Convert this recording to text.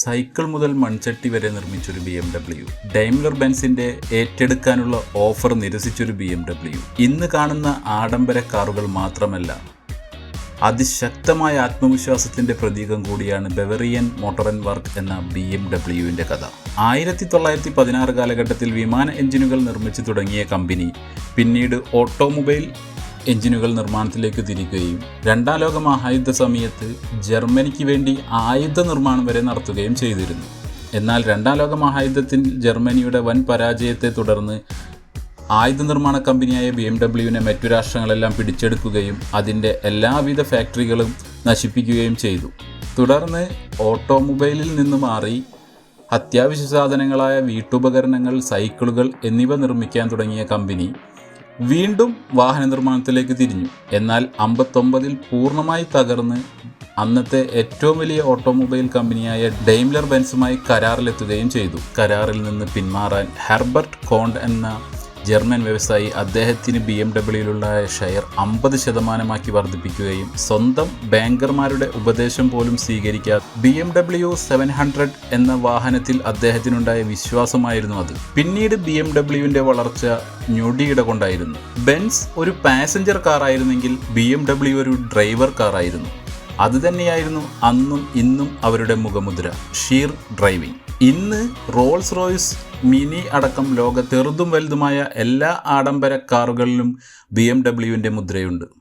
Cycle മുതൽ മൺചട്ടി വരെ നിർമ്മിച്ചൊരു ബി എം ഡബ്ല്യു ഡൈംലർ ബെൻസിന്റെ ഏറ്റെടുക്കാനുള്ള ഓഫർ നിരസിച്ചൊരു ബി എം ഡബ്ല്യു ഇന്ന് കാണുന്ന ആഡംബര കാറുകൾ മാത്രമല്ല അതിശക്തമായ ആത്മവിശ്വാസത്തിന്റെ പ്രതീകം കൂടിയാണ് ബെവറിയൻ മോട്ടോർ ആൻഡ് വർക്ക് എന്ന ബി എം ഡബ്ല്യുവിന്റെ കഥ. ആയിരത്തി തൊള്ളായിരത്തി പതിനാറ് കാലഘട്ടത്തിൽ വിമാന എഞ്ചിനുകൾ നിർമ്മിച്ചു തുടങ്ങിയ കമ്പനി പിന്നീട് ഓട്ടോമൊബൈൽ എഞ്ചിനുകൾ നിർമ്മാണത്തിലേക്ക് തിരിക്കുകയും രണ്ടാം ലോക മഹായുദ്ധ സമയത്ത് ജർമ്മനിക്ക് വേണ്ടി ആയുധ നിർമ്മാണം വരെ നടത്തുകയും ചെയ്തിരുന്നു. എന്നാൽ രണ്ടാം ലോക മഹായുദ്ധത്തിൽ ജർമ്മനിയുടെ വൻ പരാജയത്തെ തുടർന്ന് ആയുധ നിർമ്മാണ കമ്പനിയായ ബി എം ഡബ്ല്യുവിനെ മറ്റു രാഷ്ട്രങ്ങളെല്ലാം പിടിച്ചെടുക്കുകയും അതിന്റെ എല്ലാവിധ ഫാക്ടറികളും നശിപ്പിക്കുകയും ചെയ്തു. തുടർന്ന് ഓട്ടോമൊബൈലിൽ നിന്ന് മാറി അത്യാവശ്യ സാധനങ്ങളായ വീട്ടുപകരണങ്ങൾ സൈക്കിളുകൾ എന്നിവ നിർമ്മിക്കാൻ തുടങ്ങിയ കമ്പനി വീണ്ടും വാഹന നിർമ്മാണത്തിലേക്ക് തിരിഞ്ഞു. എന്നാൽ അമ്പത്തൊമ്പതിൽ പൂർണമായി തകർന്ന് അന്നത്തെ ഏറ്റവും വലിയ ഓട്ടോമൊബൈൽ കമ്പനിയായ ഡെയിംലർ ബെൻസുമായി കരാറിലെത്തുകയും ചെയ്തു. കരാറിൽ നിന്ന് പിന്മാറാൻ ഹെർബർട്ട് കോണ്ട് എന്ന ജർമ്മൻ വ്യവസായി അദ്ദേഹത്തിന് ബി എം ഡബ്ല്യൂയിലുള്ള ഷെയർ അമ്പത് ശതമാനമാക്കി വർദ്ധിപ്പിക്കുകയും സ്വന്തം ബാങ്കർമാരുടെ ഉപദേശം പോലും സ്വീകരിക്കാതെ B M W seven hundred എന്ന വാഹനത്തിൽ അദ്ദേഹത്തിനുണ്ടായ വിശ്വാസമായിരുന്നു അത്. പിന്നീട് ബി എം ഡബ്ല്യുവിന്റെ വളർച്ച ഞൊടിയിട കൊണ്ടായിരുന്നു. ബെൻസ് ഒരു പാസഞ്ചർ കാറായിരുന്നെങ്കിൽ ബി എം ഡബ്ല്യു ഒരു ഡ്രൈവർ കാറായിരുന്നു. അതുതന്നെയായിരുന്നു അന്നും ഇന്നും അവരുടെ മുഖമുദ്ര ഷീർ ഡ്രൈവിംഗ്. ഇന്ന് റോൾസ് റോയ്സ് മിനി അടക്കം ലോക ചെറുതും വലുതുമായ എല്ലാ ആഡംബര കാറുകളിലും ബി എം ഡബ്ല്യുവിന്റെ മുദ്രയുണ്ട്.